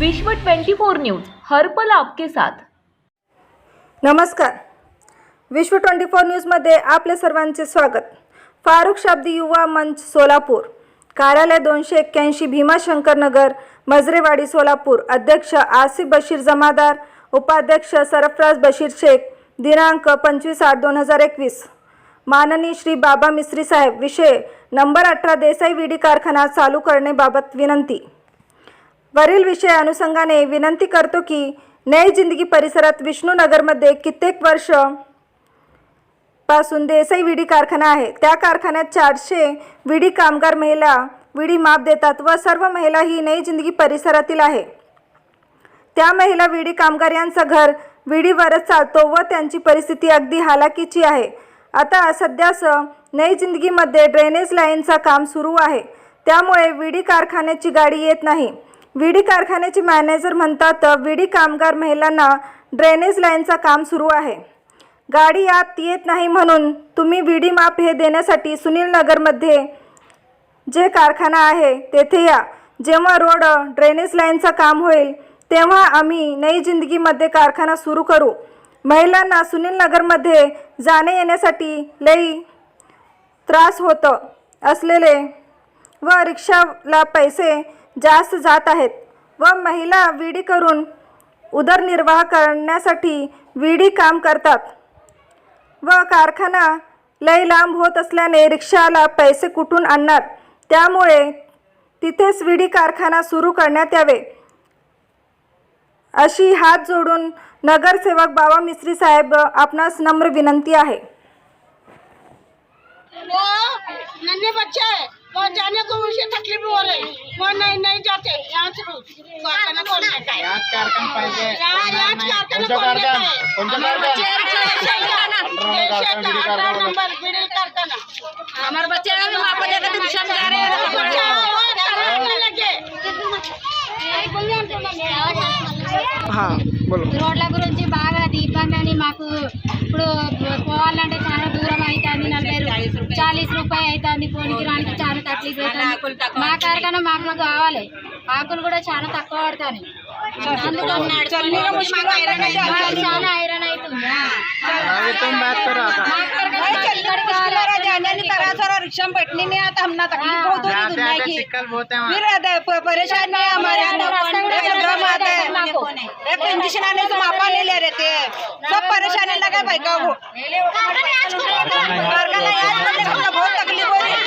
विश्व 24 न्यूज हर्पल आपके साथ. नमस्कार. विश्व ट्वेंटी फोर न्यूजमध्ये आपले सर्वांचे स्वागत. फारुख शाब्दी युवा मंच सोलापूर कार्यालय दोनशे एक्क्याऐंशी भीमाशंकर नगर मजरेवाडी सोलापूर अध्यक्ष आसिफ बशीर जमादार उपाध्यक्ष सरफराज बशीर शेख दिनांक पंचवीस आठ दोन हजार एकवीस. माननीय श्री बाबा मिस्त्री साहेब विषय नंबर अठरा देसाई विडी कारखाना चालू करण्याबाबत विनंती. वरील विषय अनुषंगाने विनंती करतो की नई जिंदगी परिसरात विष्णूनगरमध्ये कित्येक वर्षपासून देसाई विडी कारखाना आहे. त्या कारखान्यात चारशे विडी कामगार महिला विडी माप देतात व सर्व महिला ही नई जिंदगी परिसरातील आहे. त्या महिला विडी कामगार यांचं घर विडीवरच चालतो व त्यांची परिस्थिती अगदी हालाकीची आहे. आता सध्यास नई जिंदगीमध्ये ड्रेनेज लाईनचा काम सुरू आहे. त्यामुळे विडी कारखान्याची गाडी येत नाही. विडी कारखान्याचे मॅनेजर म्हणतात विडी कामगार महिलांना ड्रेनेज लाईनचा काम सुरू आहे. गाडी आत येत नाही म्हणून तुम्ही विडी माप हे देण्यासाठी सुनील नगरमध्ये जे कारखाना आहे तेथे या. जेव्हा रोड ड्रेनेज लाईनचं काम होईल तेव्हा आम्ही नई जिंदगीमध्ये कारखाना सुरू करू. महिलांना सुनील नगरमध्ये जाणे येण्यासाठी लई त्रास होतं असलेले व रिक्षाला पैसे जास्त जात आहेत व महिला विडी करून उदरनिर्वाह करण्यासाठी विडी काम करतात. व कारखाना लय लांब होत असल्याने रिक्षाला पैसे कुठून आणणार? त्यामुळे तिथेच विडी कारखाना सुरू करण्यात यावे. अशी हात जोडून नगरसेवक बाबा मिस्त्री साहेब आपणास नम्र विनंती आहे. वो नन्हे बच्चे हैं वो जाने को उनसे तकलीफ हो रही वो नहीं नहीं जाते यहाँ से रोज कारखाना खोलने का है याच कारखाना पाहिजे यहाँ याच कारखाना कोणतं खोलने का कारखाना? है कोणतं हमारे कारखाना? बच्चे देशे कारखाना अठारह देशे कारखाना, बीड़ी का अठारह कारखाना। नंबर बीड़ी कारखाना हमारे बच्चे अभी वहाँ पर जाकर रिक्शा में जा रहे हैं तो बच्चा वो कराने लगे రోడ్ల గురించి బాగా ఇబ్బంది అని మాకు ఇప్పుడు పోవాలంటే చాలా దూరం అవుతుంది నలభై రూ- చాలీస్ రూపాయలు అవుతుంది పోనీకి రానికి చాలా తక్లీఫ్ అవుతుంది మా కార్ఖానా మాకు కావాలి ఆకులు కూడా చాలా తక్కువ పడతాయి అందుకని మాకు చాలా ఐరన్ అవుతుంది अरे तुम बात करो आता మా కార్ఖానా మాకు ఇక్కడికి కావాలి. रिक्शा में बैठने नहीं आता हमने तकलीफ बहुत हो रही जाते दुनिया आते की चिक्कल बहुत है फिर आता है, प- परेशान नहीं है हमारे यहाँ रास्ता में एक ड्रम आता है माको। एक इंजेक्शन आने से मापा ले ले रहते हैं सब परेशानी लगा भाई का वो कारखाना याद करने को हमने बहुत तकलीफ हो रही है